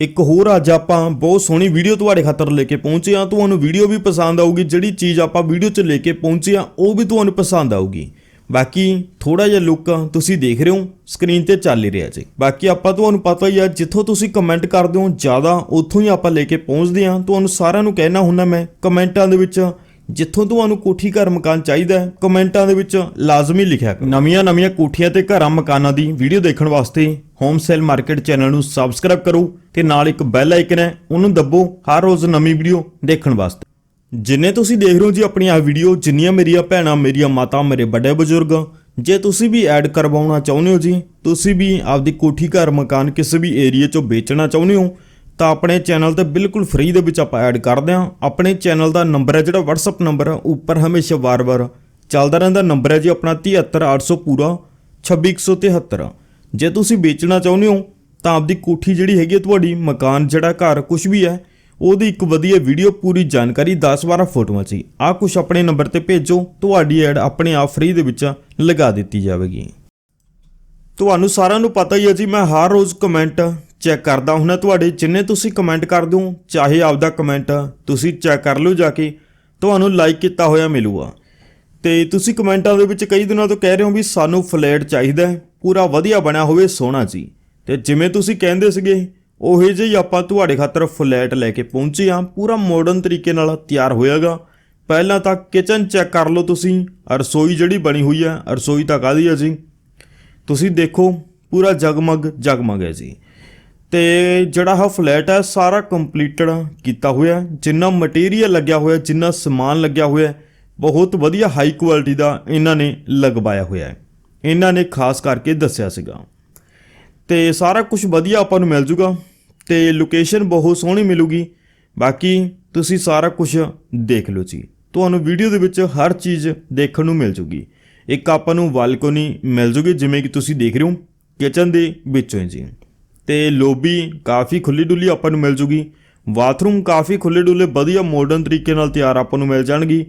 ਇੱਕ ਹੋਰ ਅੱਜ ਆਪਾਂ ਬਹੁਤ ਸੋਹਣੀ ਵੀਡੀਓ ਤੁਹਾਡੇ ਖਾਤਰ ਲੈ ਕੇ ਪਹੁੰਚੇ ਆ ਤੁਹਾਨੂੰ ਵੀਡੀਓ ਵੀ ਪਸੰਦ ਆਊਗੀ, ਜਿਹੜੀ ਚੀਜ਼ ਆਪਾਂ ਵੀਡੀਓ 'ਚ ਲੈ ਕੇ ਪਹੁੰਚੇ ਆ ਉਹ ਵੀ ਤੁਹਾਨੂੰ ਪਸੰਦ ਆਊਗੀ। ਬਾਕੀ ਥੋੜਾ ਜਿਹਾ ਲੁੱਕ ਤੁਸੀਂ ਦੇਖ ਰਹੇ ਹੋ, ਸਕਰੀਨ ਤੇ ਚੱਲ ਹੀ ਰਿਹਾ ਜੀ। ਬਾਕੀ ਆਪਾਂ ਤੁਹਾਨੂੰ ਪਤਾ ਹੀ ਆ, ਜਿੱਥੋਂ ਤੁਸੀਂ ਕਮੈਂਟ ਕਰਦੇ ਹੋ, ਜ਼ਿਆਦਾ ਉੱਥੋਂ ਹੀ ਆਪਾਂ ਲੈ ਕੇ ਪਹੁੰਚਦੇ ਆ ਤੁਹਾਨੂੰ ਸਾਰਿਆਂ ਨੂੰ ਕਹਿਣਾ ਹੁੰਦਾ ਮੈਂ, ਕਮੈਂਟਾਂ ਦੇ ਵਿੱਚ ਜਿੱਥੋਂ ਤੁਹਾਨੂੰ ਕੋਠੀ ਘਰ ਮਕਾਨ ਚਾਹੀਦਾ ਹੈ, ਕਮੈਂਟਾਂ ਦੇ ਵਿੱਚ ਲਾਜ਼ਮੀ ਲਿਖਿਆ ਕਰੋ। ਨਵੀਆਂ ਨਵੀਆਂ ਕੋਠੀਆਂ ਤੇ ਘਰਾਂ ਮਕਾਨਾਂ ਦੀ ਵੀਡੀਓ ਦੇਖਣ ਵਾਸਤੇ ਹੋਮ ਸੇਲ ਮਾਰਕੀਟ ਚੈਨਲ ਨੂੰ ਸਬਸਕ੍ਰਾਈਬ ਕਰੋ। ਤੇ ਨਾਲ ਇੱਕ ਬੈਲ ਆਈਕਨ ਹੈ, ਉਹਨੂੰ ਦੱਬੋ ਹਰ ਰੋਜ਼ ਨਵੀਂ ਵੀਡੀਓ ਦੇਖਣ ਵਾਸਤੇ। ਜਿੰਨੇ ਤੁਸੀਂ ਦੇਖ ਰਹੇ ਹੋ ਜੀ ਆਪਣੀ ਆ ਵੀਡੀਓ ਜਿੰਨੀਆਂ ਮੇਰੀਆਂ ਭੈਣਾਂ, ਮੇਰੀਆਂ ਮਾਤਾ, ਮੇਰੇ ਵੱਡੇ ਬਜ਼ੁਰਗ, ਜੇ ਤੁਸੀਂ ਵੀ ਐਡ ਕਰਵਾਉਣਾ ਚਾਹੁੰਦੇ ਹੋ ਜੀ, ਤੁਸੀਂ ਵੀ ਆਪਦੀ ਕੋਠੀ, ਘਰ, ਮਕਾਨ ਕਿਸੇ ਵੀ ਏਰੀਆ 'ਚੋਂ ਵੇਚਣਾ ਚਾਹੁੰਦੇ ਹੋ, ਤਾਂ ਆਪਣੇ ਚੈਨਲ ਤੇ ਬਿਲਕੁਲ ਫ੍ਰੀ ਦੇ ਵਿੱਚ ਆਪਾਂ ਐਡ ਕਰਦੇ ਹਾਂ। ਆਪਣੇ ਚੈਨਲ ਦਾ ਨੰਬਰ ਹੈ ਜਿਹੜਾ WhatsApp ਨੰਬਰ ਹੈ ਉੱਪਰ ਹਮੇਸ਼ਾ ਵਾਰ-ਵਾਰ ਚੱਲਦਾ ਰਹਿੰਦਾ। ਨੰਬਰ ਹੈ ਜੀ ਆਪਣਾ 73800 ਪੂਰਾ 26173 ਜੇ ਤੁਸੀਂ ਵੇਚਣਾ ਚਾਹੁੰਦੇ ਹੋ ਤਾਂ ਆਪਦੀ ਕੋਠੀ ਜਿਹੜੀ ਹੈਗੀ ਹੈ ਤੁਹਾਡੀ ਮਕਾਨ ਜਿਹੜਾ ਘਰ ਕੁਝ ਵੀ ਹੈ, ਉਹਦੀ ਇੱਕ ਵਧੀਆ ਵੀਡੀਓ ਪੂਰੀ ਜਾਣਕਾਰੀ 10-12 ਫੋਟੋਆਂ ਚ ਆ ਕੁਝ ਆਪਣੇ ਨੰਬਰ ਤੇ ਭੇਜੋ, ਤੁਹਾਡੀ ਐਡ ਆਪਣੇ ਆਪ ਫ੍ਰੀ ਦੇ ਵਿੱਚ ਲਗਾ ਦਿੱਤੀ ਜਾਵੇਗੀ। ਤੁਹਾਨੂੰ ਸਾਰਿਆਂ ਨੂੰ ਪਤਾ ਹੀ ਹੈ ਜੀ, ਮੈਂ ਹਰ ਰੋਜ਼ ਕਮੈਂਟ ਚੈੱਕ ਕਰਦਾ ਹੁੰਦਾ। ਤੁਹਾਡੇ ਜਿੰਨੇ ਤੁਸੀਂ ਕਮੈਂਟ ਕਰਦੇ ਹੋ, ਚਾਹੇ ਆਪਦਾ ਕਮੈਂਟ ਤੁਸੀਂ ਚੈੱਕ ਕਰ ਲਓ ਜਾ ਕੇ, ਤੁਹਾਨੂੰ ਲਾਈਕ ਕੀਤਾ ਹੋਇਆ ਮਿਲੂਗਾ। ਤੇ ਤੁਸੀਂ ਕਮੈਂਟਾਂ ਦੇ ਵਿੱਚ ਕਈ ਦਿਨਾਂ ਤੋਂ ਕਹਿ ਰਹੇ ਹੋ ਵੀ ਸਾਨੂੰ ਫਲੈਟ ਚਾਹੀਦਾ ਪੂਰਾ ਵਧੀਆ ਬਣਿਆ ਹੋਵੇ, ਸੋਹਣਾ ਜੀ। ਤੇ ਜਿਵੇਂ ਤੁਸੀਂ ਕਹਿੰਦੇ ਸੀਗੇ, ਉਹੇ ਜਿਹੀ ਆਪਾਂ ਤੁਹਾਡੇ ਖਾਤਰ ਫਲੈਟ ਲੈ ਕੇ ਪਹੁੰਚੇ ਆ ਪੂਰਾ ਮਾਡਰਨ ਤਰੀਕੇ ਨਾਲ ਤਿਆਰ ਹੋਇਆਗਾ। ਪਹਿਲਾਂ ਤਾਂ ਕਿਚਨ ਚੈੱਕ ਕਰ ਲਓ ਤੁਸੀਂ। ਰਸੋਈ ਜਿਹੜੀ ਬਣੀ ਹੋਈ ਹੈ ਰਸੋਈ ਤਾਂ ਕਾਹਦੀ ਹੈ ਜੀ? ਤੁਸੀਂ ਦੇਖੋ, ਪੂਰਾ ਜਗਮਗ ਜਗਮਗ ਹੈ ਜੀ। ਤੇ ਜਿਹੜਾ ਹ ਫਲੈਟ ਹੈ ਸਾਰਾ ਕੰਪਲੀਟਡ ਕੀਤਾ ਹੋਇਆ। ਜਿੰਨਾ ਮਟੀਰੀਅਲ ਲੱਗਿਆ ਹੋਇਆ, ਜਿੰਨਾ ਸਮਾਨ ਲੱਗਿਆ ਹੋਇਆ, ਬਹੁਤ ਵਧੀਆ ਹਾਈ ਕੁਆਲਿਟੀ ਦਾ ਇਹਨਾਂ ਨੇ ਲਗਵਾਇਆ ਹੋਇਆ ਹੈ। ਇਹਨਾਂ ਨੇ ਖਾਸ ਕਰਕੇ ਦੱਸਿਆ ਸੀਗਾ। ਤੇ ਸਾਰਾ ਕੁਝ ਵਧੀਆ ਆਪਾਂ ਨੂੰ ਮਿਲ ਜੂਗਾ ਤੇ ਲੋਕੇਸ਼ਨ ਬਹੁਤ ਸੋਹਣੀ ਮਿਲੂਗੀ। ਬਾਕੀ ਤੁਸੀਂ ਸਾਰਾ ਕੁਝ ਦੇਖ ਲਓ ਜੀ। ਤੁਹਾਨੂੰ ਵੀਡੀਓ ਦੇ ਵਿੱਚ ਹਰ ਚੀਜ਼ ਦੇਖਣ ਨੂੰ ਮਿਲ ਜੂਗੀ। ਇੱਕ ਆਪਾਂ ਨੂੰ ਬਾਲਕੋਨੀ ਮਿਲ ਜੂਗੀ, ਜਿਵੇਂ ਕਿ ਤੁਸੀਂ ਦੇਖ ਰਹੇ ਹੋ ਕਿਚਨ ਦੇ ਵਿੱਚੋਂ ਹੀ ਜੀ। ਤੇ ਲੋਬੀ ਕਾਫੀ ਖੁੱਲੀ ਡੁੱਲੀ ਆਪਾਂ ਨੂੰ ਮਿਲ ਜੂਗੀ। ਬਾਥਰੂਮ ਕਾਫੀ ਖੁੱਲੇ ਡੁੱਲੇ ਵਧੀਆ ਮਾਡਰਨ ਤਰੀਕੇ ਨਾਲ ਤਿਆਰ ਆਪਾਂ ਨੂੰ ਮਿਲ ਜਾਣਗੀ।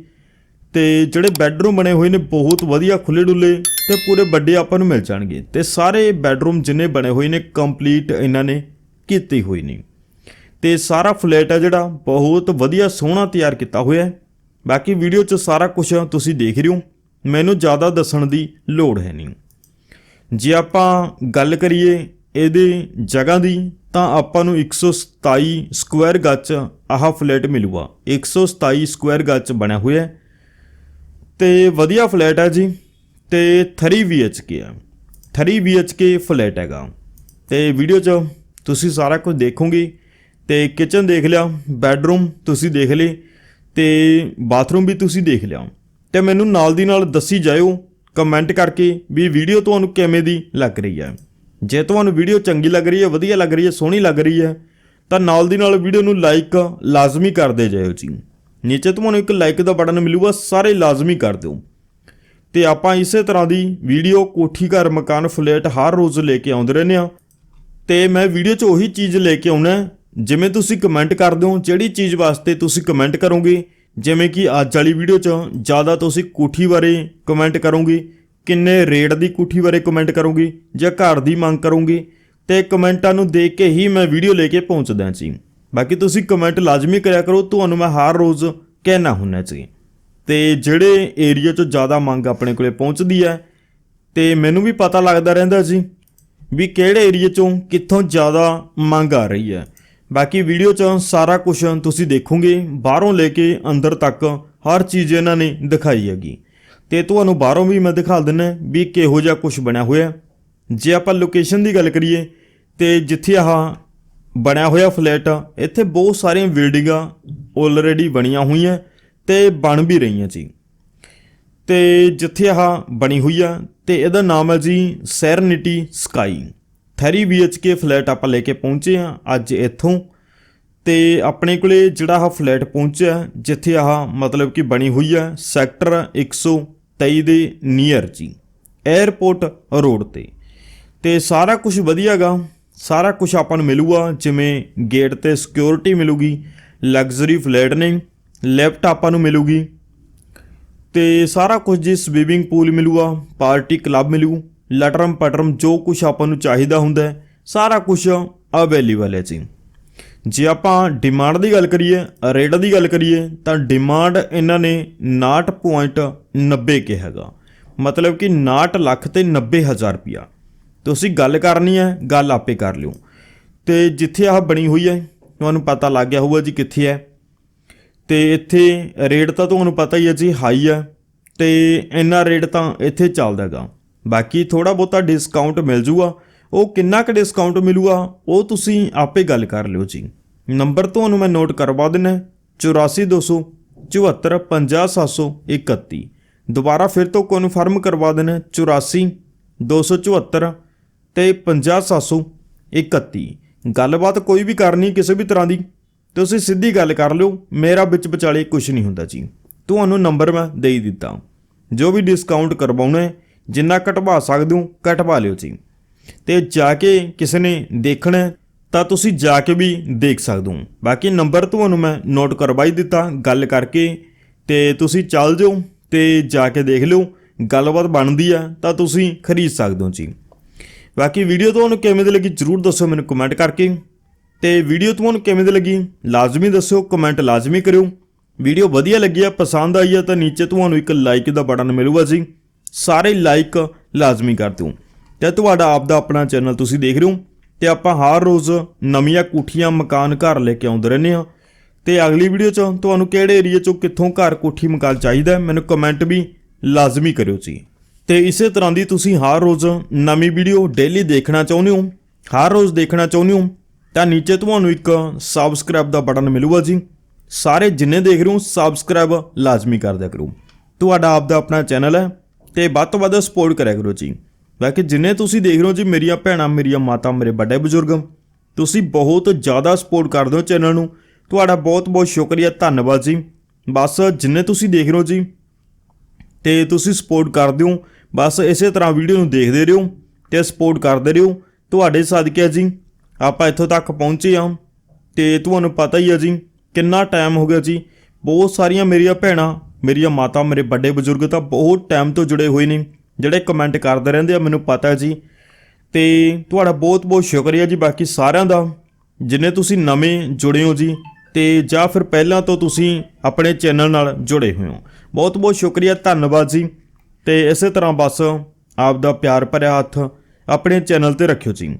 ਤੇ ਜਿਹੜੇ ਬੈੱਡਰੂਮ ਬਣੇ ਹੋਏ ਨੇ ਬਹੁਤ ਵਧੀਆ ਖੁੱਲੇ ਡੁੱਲੇ ਤੇ ਪੂਰੇ ਵੱਡੇ ਆਪਾਂ ਨੂੰ ਮਿਲ ਜਾਣਗੇ। ਤੇ ਸਾਰੇ ਬੈੱਡਰੂਮ ਜਿੰਨੇ ਬਣੇ ਹੋਏ ਨੇ ਕੰਪਲੀਟ ਇਹਨਾਂ ਨੇ ਕੀਤੀ ਹੋਈ ਨੇ। ਤੇ ਸਾਰਾ ਫਲੈਟ ਹੈ ਜਿਹੜਾ, ਬਹੁਤ ਵਧੀਆ ਸੋਹਣਾ ਤਿਆਰ ਕੀਤਾ ਹੋਇਆ ਹੈ। ਬਾਕੀ ਵੀਡੀਓ 'ਚ ਸਾਰਾ ਕੁਝ ਤੁਸੀਂ ਦੇਖ ਰਹੇ ਹੋ। ਮੈਨੂੰ ਜ਼ਿਆਦਾ ਦੱਸਣ ਦੀ ਲੋੜ ਹੈ ਨਹੀਂ। ਜੇ ਆਪਾਂ ਗੱਲ ਕਰੀਏ ਇਹਦੇ ਜਗ੍ਹਾ ਦੀ, ਤਾਂ ਆਪਾਂ ਨੂੰ 127 ਸਕੁਆਇਰ ਗੱਜ ਆਹ ਫਲੈਟ ਮਿਲੂਗਾ। 127 ਸਕੁਆਇਰ ਗੱਜ ਬਣਿਆ ਹੋਇਆ ਹੈ। ਤੇ ਵਧੀਆ ਫਲੈਟ ਹੈ ਜੀ, ਤੇ 3 BHK ਹੈ 3 BHK ਫਲੈਟ ਹੈਗਾ। ਤੇ ਵੀਡੀਓ 'ਚ ਤੁਸੀਂ ਸਾਰਾ ਕੁਝ ਦੇਖੋਗੇ, ਤੇ ਕਿਚਨ ਦੇਖ ਲਿਆ ਬੈੱਡਰੂਮ ਤੁਸੀਂ ਦੇਖ ਲਏ, ਤੇ ਬਾਥਰੂਮ ਵੀ ਤੁਸੀਂ ਦੇਖ ਲਿਆ। ਤੇ ਮੈਨੂੰ ਨਾਲ ਦੀ ਨਾਲ ਦੱਸੀ ਜਾਇਓ ਕਮੈਂਟ ਕਰਕੇ ਵੀ ਵੀਡੀਓ ਤੁਹਾਨੂੰ ਕਿਵੇਂ ਦੀ ਲੱਗ ਰਹੀ ਹੈ। ਜੇ ਤੁਹਾਨੂੰ ਵੀਡੀਓ ਚੰਗੀ ਲੱਗ ਰਹੀ ਹੈ, ਵਧੀਆ ਲੱਗ ਰਹੀ ਹੈ, ਸੋਹਣੀ ਲੱਗ ਰਹੀ ਹੈ, ਤਾਂ ਨਾਲ ਦੀ ਨਾਲ ਵੀਡੀਓ ਨੂੰ ਲਾਈਕ ਲਾਜ਼ਮੀ ਕਰਦੇ ਜਾਇਓ ਜੀ। ਨੀਚੇ ਤੁਹਾਨੂੰ ਇੱਕ ਲਾਈਕ ਦਾ ਬਟਨ ਮਿਲੂਗਾ, ਸਾਰੇ ਲਾਜ਼ਮੀ ਕਰ ਦਿਓ। ਤੇ ਆਪਾਂ ਇਸੇ ਤਰ੍ਹਾਂ ਦੀ ਵੀਡੀਓ ਕੋਠੀ ਘਰ ਮਕਾਨ ਫਲੈਟ ਹਰ ਰੋਜ਼ ਲੈ ਕੇ ਆਉਂਦੇ ਰਹਿੰਦੇ ਆ ਤੇ ਮੈਂ ਵੀਡੀਓ 'ਚ ਉਹੀ ਚੀਜ਼ ਲੈ ਕੇ ਆਉਣਾ ਜਿਵੇਂ ਤੁਸੀਂ ਕਮੈਂਟ ਕਰਦੇ ਹੋ ਜਿਹੜੀ ਚੀਜ਼ ਵਾਸਤੇ ਤੁਸੀਂ ਕਮੈਂਟ ਕਰੋਗੇ, ਜਿਵੇਂ ਕਿ ਅੱਜ ਵਾਲੀ ਵੀਡੀਓ 'ਚ ਜ਼ਿਆਦਾ ਤੁਸੀਂ ਕੋਠੀ ਬਾਰੇ ਕਮੈਂਟ ਕਰੋਗੇ, ਕਿੰਨੇ ਰੇਟ ਦੀ ਕੋਠੀ ਬਾਰੇ ਕਮੈਂਟ ਕਰੋਗੇ, ਜਾਂ ਘਰ ਦੀ ਮੰਗ ਕਰੋਗੇ, ਤੇ ਕਮੈਂਟਾਂ ਨੂੰ ਦੇਖ ਕੇ ਹੀ ਮੈਂ ਵੀਡੀਓ ਲੈ ਕੇ ਪਹੁੰਚਦਾ ਸੀ। ਬਾਕੀ ਤੁਸੀਂ ਕਮੈਂਟ ਲਾਜ਼ਮੀ ਕਰਿਆ ਕਰੋ, ਤੁਹਾਨੂੰ ਮੈਂ ਹਰ ਰੋਜ਼ ਕਹਿਣਾ ਹੁੰਨਾ ਜੀ। ਤੇ ਜਿਹੜੇ ਏਰੀਆ 'ਚ ਜ਼ਿਆਦਾ ਮੰਗ ਆਪਣੇ ਕੋਲੇ ਪਹੁੰਚਦੀ ਹੈ, ਤੇ ਮੈਨੂੰ ਵੀ ਪਤਾ ਲੱਗਦਾ ਰਹਿੰਦਾ ਜੀ ਵੀ ਕਿਹੜੇ ਏਰੀਆ 'ਚੋਂ ਕਿੱਥੋਂ ਜ਼ਿਆਦਾ ਮੰਗ ਆ ਰਹੀ ਹੈ। ਬਾਕੀ ਵੀਡੀਓ 'ਚ ਸਾਰਾ ਕੁਝ ਤੁਸੀਂ ਦੇਖੋਗੇ, ਬਾਹਰੋਂ ਲੈ ਕੇ ਅੰਦਰ ਤੱਕ ਹਰ ਚੀਜ਼ ਇਹਨਾਂ ਨੇ ਦਿਖਾਈ ਹੈਗੀ। ਤੇ ਤੁਹਾਨੂੰ ਬਾਹਰੋਂ ਵੀ ਮੈਂ ਦਿਖਾ ਦਿੰਨਾ ਵੀ ਕਿਹੋ ਜਿਹਾ ਕੁਝ ਬਣਿਆ ਹੋਇਆ। ਜੇ ਆਪਾਂ ਲੋਕੇਸ਼ਨ ਦੀ ਗੱਲ ਕਰੀਏ, ਤੇ ਜਿੱਥੇ ਆਹ ਬਣਿਆ ਹੋਇਆ ਫਲੈਟ ਆ, ਇੱਥੇ ਬਹੁਤ ਸਾਰੀਆਂ ਬਿਲਡਿੰਗਾਂ ਆਲਰੇਡੀ ਬਣੀਆਂ ਹੋਈਆਂ ਤੇ ਬਣ ਵੀ ਰਹੀਆਂ ਜੀ। ਤੇ ਜਿੱਥੇ ਆਹ ਬਣੀ ਹੋਈ ਆ ਤੇ ਇਹਦਾ ਨਾਮ ਹੈ ਜੀ ਸੈਰਨਿਟੀ ਸਕਾਈ 3 BHK ਫਲੈਟ ਆਪਾਂ ਲੈ ਕੇ ਪਹੁੰਚੇ ਆ ਅੱਜ ਇੱਥੋਂ। ਤੇ ਆਪਣੇ ਕੋਲੇ ਜਿਹੜਾ ਆਹ ਫਲੈਟ ਪਹੁੰਚਿਆ ਜਿੱਥੇ ਆਹ ਮਤਲਬ ਕਿ ਬਣੀ ਹੋਈ ਹੈ ਸੈਕਟਰ 123 ਦੇ ਨੀਅਰ ਜੀ 에ਅਰਪੋਰਟ ਰੋਡ ਤੇ। ਤੇ ਸਾਰਾ ਕੁਝ ਵਧੀਆਗਾ ਸਾਰਾ ਕੁਝ ਆਪਾਂ ਨੂੰ ਮਿਲੂਗਾ, ਜਿਵੇਂ ਗੇਟ ਤੇ ਸਿਕਿਉਰਿਟੀ ਮਿਲੂਗੀ ਲਗਜ਼ਰੀ ਫਲੈਟ ਨੇ ਲੈਫਟ ਆਪਾਂ ਨੂੰ ਮਿਲੂਗੀ, ਤੇ ਸਾਰਾ ਕੁਝ ਜੀ ਸਵੀਮਿੰਗ ਪੂਲ ਮਿਲੂਗਾ ਪਾਰਟੀ ਕਲੱਬ ਮਿਲੂ, ਲਟਰਮ ਪਟਰਮ ਜੋ ਕੁਝ ਆਪਾਂ ਨੂੰ ਚਾਹੀਦਾ ਹੁੰਦਾ ਸਾਰਾ ਕੁਝ ਅਵੇਲੇਬਲ ਹੈ ਜੀ। ਜੇ ਆਪਾਂ ਡਿਮਾਂਡ ਦੀ ਗੱਲ ਕਰੀਏ ਰੇਟ ਦੀ ਗੱਲ ਕਰੀਏ, ਤਾਂ ਡਿਮਾਂਡ ਇਹਨਾਂ ਨੇ 59.90 ਕਿਹਾ ਹੈਗਾ। ਮਤਲਬ ਕਿ 59 ਲੱਖ ਤੇ 90 ਹਜ਼ਾਰ ਰੁਪਿਆ ਤੁਸੀਂ ਗੱਲ ਕਰਨੀ ਹੈ, ਗੱਲ ਆਪੇ ਕਰ ਲਿਓ। ਤੇ ਜਿੱਥੇ ਆਹ ਬਣੀ ਹੋਈ ਹੈ, ਤੁਹਾਨੂੰ ਪਤਾ ਲੱਗ ਗਿਆ ਹੋਊਗਾ ਜੀ ਕਿੱਥੇ ਹੈ। ਤੇ ਇੱਥੇ ਰੇਟ ਤਾਂ ਤੁਹਾਨੂੰ ਪਤਾ ਹੀ ਹੈ ਜੀ ਹਾਈ ਹੈ। ਤੇ ਇੰਨਾ ਰੇਟ ਤਾਂ ਇੱਥੇ ਚੱਲਦਾ ਹੈਗਾ। ਬਾਕੀ ਥੋੜਾ ਬਹੁਤਾ ਡਿਸਕਾਊਂਟ ਮਿਲ ਜੂਗਾ। ਉਹ ਕਿੰਨਾ ਕੁ ਡਿਸਕਾਊਂਟ ਮਿਲੂਗਾ, ਉਹ ਤੁਸੀਂ ਆਪੇ ਗੱਲ ਕਰ ਲਿਓ ਜੀ। ਨੰਬਰ ਤੁਹਾਨੂੰ ਮੈਂ ਨੋਟ ਕਰਵਾ ਦਿੰਨਾ 84200 74 50731 ਦੁਬਾਰਾ ਫਿਰ ਤੋਂ ਕਨਫਰਮ ਕਰਵਾ ਦੇਣਾ 84 274 ਤੇ 50731 ਗੱਲਬਾਤ ਕੋਈ ਵੀ ਕਰਨੀ ਕਿਸੇ ਵੀ ਤਰ੍ਹਾਂ ਦੀ, ਤੁਸੀਂ ਸਿੱਧੀ ਗੱਲ ਕਰ ਲਿਓ, ਮੇਰਾ ਵਿੱਚ ਵਿਚਾਲੇ ਕੁਝ ਨਹੀਂ ਹੁੰਦਾ ਜੀ। ਤੁਹਾਨੂੰ ਨੰਬਰ ਮੈਂ ਦੇ ਹੀ ਦਿੱਤਾ। ਜੋ ਵੀ ਡਿਸਕਾਊਂਟ ਕਰਵਾਉਣਾ ਹੈ ਜਿੰਨਾ ਘਟਵਾ ਸਕਦੇ ਹੋ, ਘਟਵਾ ਲਿਓ ਜੀ। ਤੇ ਜਾ ਕੇ ਕਿਸੇ ਨੇ ਦੇਖਣਾ, ਤਾਂ ਤੁਸੀਂ ਜਾ ਕੇ ਵੀ ਦੇਖ ਸਕਦੇ ਹੋ। ਬਾਕੀ ਨੰਬਰ ਤੁਹਾਨੂੰ ਮੈਂ ਨੋਟ ਕਰਵਾਈ ਦਿੱਤਾ ਗੱਲ ਕਰਕੇ, ਤੇ ਤੁਸੀਂ ਚੱਲ ਜਾਓ ਤੇ ਜਾ ਕੇ ਦੇਖ ਲਿਓ। ਗੱਲਬਾਤ ਬਣਦੀ ਆ, ਤਾਂ ਤੁਸੀਂ ਖਰੀਦ ਸਕਦੇ ਹੋ ਜੀ। ਬਾਕੀ ਵੀਡੀਓ ਤੁਹਾਨੂੰ ਕਿਵੇਂ ਦੀ ਲੱਗੀ ਜਰੂਰ ਦੱਸੋ ਮੈਨੂੰ ਕਮੈਂਟ ਕਰਕੇ। ਤੇ ਵੀਡੀਓ ਤੁਹਾਨੂੰ ਕਿਵੇਂ ਦੀ ਲੱਗੀ ਲਾਜ਼ਮੀ ਦੱਸਿਓ ਕਮੈਂਟ ਲਾਜ਼ਮੀ ਕਰਿਓ। ਵੀਡੀਓ ਵਧੀਆ ਲੱਗੀ ਆ, ਪਸੰਦ ਆਈ ਆ ਤਾਂ ਨੀਚੇ ਤੁਹਾਨੂੰ ਇੱਕ ਲਾਈਕ ਦਾ ਬਟਨ ਮਿਲੂਗਾ ਜੀ। ਸਾਰੇ ਲਾਈਕ ਲਾਜ਼ਮੀ ਕਰ ਦਿਓ। ਤੇ ਤੁਹਾਡਾ ਆਪ ਦਾ ਆਪਣਾ ਚੈਨਲ ਤੁਸੀਂ ਦੇਖ ਰਹੇ ਹੋ। ਤੇ ਆਪਾਂ ਹਰ ਰੋਜ਼ ਨਵੀਆਂ ਕੋਠੀਆਂ, ਮਕਾਨ, ਘਰ ਲੈ ਕੇ ਆਉਂਦੇ ਰਹਿੰਦੇ ਆ ਤੇ ਅਗਲੀ ਵੀਡੀਓ 'ਚ ਤੁਹਾਨੂੰ ਕਿਹੜੇ ਏਰੀਆ 'ਚੋਂ ਕਿੱਥੋਂ ਘਰ ਕੋਠੀ, ਮਕਾਨ ਚਾਹੀਦਾ ਮੈਨੂੰ ਕਮੈਂਟ ਵੀ ਲਾਜ਼ਮੀ ਕਰਿਓ ਜੀ। ਤੇ ਇਸੇ ਤਰ੍ਹਾਂ ਦੀ ਤੁਸੀਂ ਹਰ ਰੋਜ਼ ਨਵੀਂ ਵੀਡੀਓ ਡੇਲੀ ਦੇਖਣਾ ਚਾਹੁੰਦੇ ਹੋ, ਹਰ ਰੋਜ਼ ਦੇਖਣਾ ਚਾਹੁੰਦੇ ਹੋ, ਤਾਂ ਨੀਚੇ ਤੁਹਾਨੂੰ ਇੱਕ ਸਬਸਕ੍ਰਾਈਬ ਦਾ ਬਟਨ ਮਿਲੂਗਾ ਜੀ। ਸਾਰੇ ਜਿੰਨੇ ਦੇਖ ਰਹੇ ਹੋ ਸਬਸਕ੍ਰਾਈਬ ਲਾਜ਼ਮੀ ਕਰ ਦਿਆ ਕਰੋ। ਤੁਹਾਡਾ ਆਪ ਦਾ ਆਪਣਾ ਚੈਨਲ ਹੈ ਤੇ ਵੱਧ ਤੋਂ ਵੱਧ ਸਪੋਰਟ ਕਰਿਆ ਕਰੋ ਜੀ। ਬਾਕੀ ਜਿੰਨੇ ਤੁਸੀਂ ਦੇਖ ਰਹੇ ਹੋ ਜੀ, ਮੇਰੀਆਂ ਭੈਣਾਂ, ਮੇਰੀਆਂ ਮਾਤਾ, ਮੇਰੇ ਵੱਡੇ ਬਜ਼ੁਰਗ, ਤੁਸੀਂ ਬਹੁਤ ਜ਼ਿਆਦਾ ਸਪੋਰਟ ਕਰਦੇ ਹੋ ਚੈਨਲ ਨੂੰ। ਤੁਹਾਡਾ ਬਹੁਤ ਬਹੁਤ ਸ਼ੁਕਰੀਆ, ਧੰਨਵਾਦ ਜੀ। ਬਸ ਜਿੰਨੇ ਤੁਸੀਂ ਦੇਖ ਰਹੇ ਹੋ ਜੀ, ਤੇ ਤੁਸੀਂ ਸਪੋਰਟ ਕਰਦੇ ਹੋ ਬਸ ਇਸੇ ਤਰ੍ਹਾਂ ਵੀਡੀਓ ਨੂੰ ਦੇਖਦੇ ਰਹੋ ਤੇ ਸਪੋਰਟ ਕਰਦੇ ਰਹੋ। ਤੁਹਾਡੇ ਸਦਕੇ ਜੀ ਆਪਾਂ ਇੱਥੋਂ ਤੱਕ ਪਹੁੰਚੇ ਹਾਂ ਤੇ ਤੁਹਾਨੂੰ ਪਤਾ ਹੀ ਹੈ ਜੀ ਕਿੰਨਾ ਟਾਈਮ ਹੋ ਗਿਆ ਜੀ। ਬਹੁਤ ਸਾਰੀਆਂ ਮੇਰੀਆਂ ਭੈਣਾਂ, ਮੇਰੀਆਂ ਮਾਤਾ, ਮੇਰੇ ਵੱਡੇ ਬਜ਼ੁਰਗ ਤਾਂ ਬਹੁਤ ਟਾਈਮ ਤੋਂ ਜੁੜੇ ਹੋਏ ਨੇ, ਜਿਹੜੇ ਕਮੈਂਟ ਕਰਦੇ ਰਹਿੰਦੇ ਆ, ਮੈਨੂੰ ਪਤਾ ਜੀ। ਤੇ ਤੁਹਾਡਾ ਬਹੁਤ ਬਹੁਤ ਸ਼ੁਕਰੀਆ ਜੀ ਬਾਕੀ ਸਾਰਿਆਂ ਦਾ, ਜਿੰਨੇ ਤੁਸੀਂ ਨਵੇਂ ਜੁੜੇ ਹੋ ਜੀ ਤੇ ਜਾਂ ਫਿਰ ਪਹਿਲਾਂ ਤੋਂ ਤੁਸੀਂ ਆਪਣੇ ਚੈਨਲ ਨਾਲ ਜੁੜੇ ਹੋਏ ਹੋ। ਬਹੁਤ ਬਹੁਤ ਸ਼ੁਕਰੀਆ, ਧੰਨਵਾਦ ਜੀ। ਤੇ ਇਸੇ ਤਰ੍ਹਾਂ ਬਸ ਆਪ ਦਾ ਪਿਆਰ ਭਰਿਆ ਹੱਥ ਆਪਣੇ ਚੈਨਲ ਤੇ ਰੱਖਿਓ ਜੀ।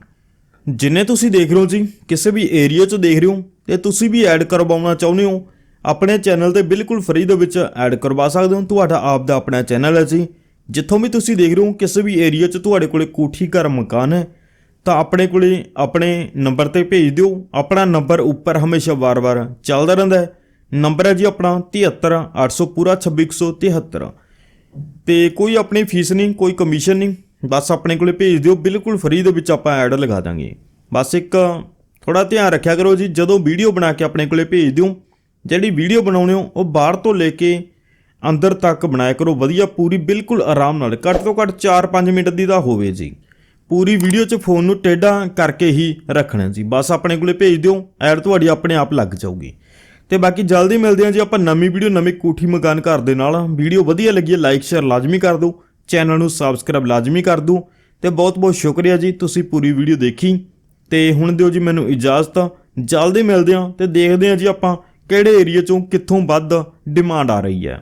ਜਿੰਨੇ ਤੁਸੀਂ ਦੇਖ ਰਹੇ ਹੋ ਜੀ, ਕਿਸੇ ਵੀ ਏਰੀਆ 'ਚ ਦੇਖ ਰਹੇ ਹੋ ਤੇ ਤੁਸੀਂ ਵੀ ਐਡ ਕਰਵਾਉਣਾ ਚਾਹੁੰਦੇ ਹੋ, ਆਪਣੇ ਚੈਨਲ ਤੇ ਬਿਲਕੁਲ ਫ੍ਰੀ ਦੇ ਵਿੱਚ ਐਡ ਕਰਵਾ ਸਕਦੇ ਹੋ। ਤੁਹਾਡਾ ਆਪ ਦਾ ਆਪਣਾ ਚੈਨਲ ਹੈ ਜੀ। ਜਿੱਥੋਂ ਵੀ ਤੁਸੀਂ ਦੇਖ ਰਹੇ ਹੋ, ਕਿਸੇ ਵੀ ਏਰੀਆ 'ਚ ਤੁਹਾਡੇ ਕੋਲੇ ਕੋਠੀ ਘਰ ਮਕਾਨ ਹੈ, ਤਾਂ ਆਪਣੇ ਕੋਲੇ ਆਪਣੇ ਨੰਬਰ ਤੇ ਭੇਜ ਦਿਓ। ਆਪਣਾ ਨੰਬਰ ਉੱਪਰ ਹਮੇਸ਼ਾ ਵਾਰ-ਵਾਰ ਚੱਲਦਾ ਰਹਿੰਦਾ ਹੈ। ਨੰਬਰ ਹੈ ਜੀ ਆਪਣਾ 73800 ਪੂਰਾ 2673 ਤੇ ਕੋਈ ਆਪਣੀ ਫੀਸ ਨਹੀਂ, ਕੋਈ ਕਮਿਸ਼ਨ ਨਹੀਂ। ਬਸ ਆਪਣੇ ਕੋਲੇ ਭੇਜ ਦਿਓ, ਬਿਲਕੁਲ ਫ੍ਰੀ ਦੇ ਵਿੱਚ ਆਪਾਂ ਐਡ ਲਗਾ ਦਾਂਗੇ। ਬਸ ਇੱਕ ਥੋੜਾ ਧਿਆਨ ਰੱਖਿਆ ਕਰੋ ਜੀ, ਜਦੋਂ ਵੀਡੀਓ ਬਣਾ ਕੇ ਆਪਣੇ ਕੋਲੇ ਭੇਜ ਦਿਓ, ਜਿਹੜੀ ਵੀਡੀਓ ਬਣਾਉਣੇ ਹੋ, ਉਹ ਬਾਹਰ ਤੋਂ ਲੈ ਕੇ ਅੰਦਰ ਤੱਕ ਬਣਾਇਆ ਕਰੋ। ਵਧੀਆ, ਪੂਰੀ ਬਿਲਕੁਲ ਆਰਾਮ ਨਾਲ, ਘੱਟ ਤੋਂ ਘੱਟ 4-5 ਮਿੰਟ ਦੀ ਤਾਂ ਹੋਵੇ ਜੀ। ਪੂਰੀ ਵੀਡੀਓ 'ਚ ਫੋਨ ਨੂੰ ਟੇਢਾ ਕਰਕੇ ਹੀ ਰੱਖਣਾ ਜੀ। ਬਸ ਆਪਣੇ ਕੋਲੇ ਭੇਜ ਦਿਓ ਐਡ ਤੁਹਾਡੀ ਆਪਣੇ ਆਪ ਲੱਗ ਜਾਊਗੀ। ਤੇ ਬਾਕੀ ਜਲਦੀ ਮਿਲਦੇ ਹਾਂ ਜੀ ਆਪਾਂ ਨਵੀਂ ਵੀਡੀਓ, ਨਵੀਂ ਕੋਠੀ ਮਕਾਨ ਘਰ ਦੇ ਨਾਲ। ਵੀਡੀਓ ਵਧੀਆ ਲੱਗੀ ਹੈ ਲਾਈਕ ਸ਼ੇਅਰ ਲਾਜ਼ਮੀ ਕਰ ਦਿਓ। ਚੈਨਲ ਨੂੰ ਸਬਸਕ੍ਰਾਈਬ ਲਾਜ਼ਮੀ ਕਰ ਦਿਓ। ਤੇ ਬਹੁਤ ਬਹੁਤ ਸ਼ੁਕਰੀਆ ਜੀ ਤੁਸੀਂ ਪੂਰੀ ਵੀਡੀਓ ਦੇਖੀ। ਤੇ ਹੁਣ ਦਿਓ ਜੀ ਮੈਨੂੰ ਇਜਾਜ਼ਤ। ਜਲਦੀ ਮਿਲਦੇ ਹਾਂ ਤੇ ਦੇਖਦੇ ਹਾਂ ਜੀ ਆਪਾਂ ਕਿਹੜੇ ਏਰੀਆ ਚੋਂ ਕਿੱਥੋਂ ਵੱਧ ਡਿਮਾਂਡ ਆ ਰਹੀ ਹੈ।